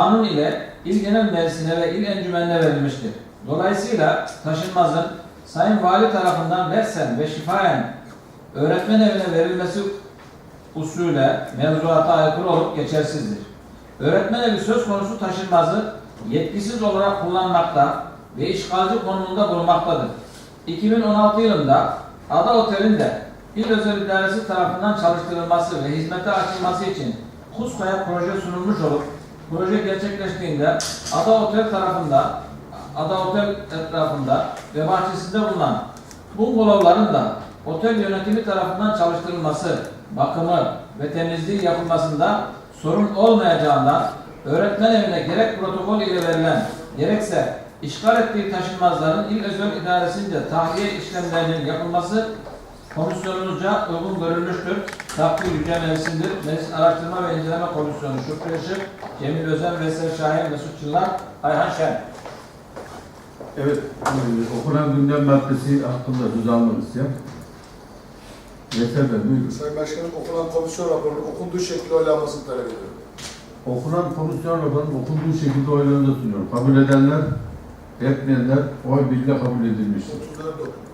kanun ile il genel meclisine ve il encümenine verilmiştir. Dolayısıyla taşınmazın Sayın Vali tarafından versen ve şifayen öğretmen evine verilmesi usule mevzuata aykırı olup geçersizdir. Öğretmen evi söz konusu taşınmazı yetkisiz olarak kullanmakta ve işgalci konumunda bulunmaktadır. 2016 yılında Ada Otel'in de İl Özel İdaresi tarafından çalıştırılması ve hizmete açılması için KUSKA'ya proje sunulmuş olup proje gerçekleştiğinde Ada Otel tarafında Ada Otel etrafında ve bahçesinde bulunan bungalovların da otel yönetimi tarafından çalıştırılması, bakımı ve temizliği yapılmasında sorun olmayacağından öğretmen evine gerek protokol ile verilen gerekse işgal ettiği taşınmazların il özel idaresince tahliye işlemlerinin yapılması komisyonunuzca uygun görülmüştür. Takdir Yüce Meclisi'ndir. Meclis Araştırma ve İnceleme Komisyonu Şükrü Işık, Cemil Özen, Veysel Şahin, Mesut Çıllar, Ayhan Şen. Evet, e, okunan gündem maddesi hakkında söz almak isteyen. Yeter Bey, buyurun. Sayın Başkanım okunan komisyon raporunun okunduğu şekilde oylanmasını talep ediyorum. Okunan komisyon raporunun okunduğu şekilde oylarını sunuyorum. Kabul edenler, etmeyenler oy birliğiyle kabul edilmiştir. 34 okun.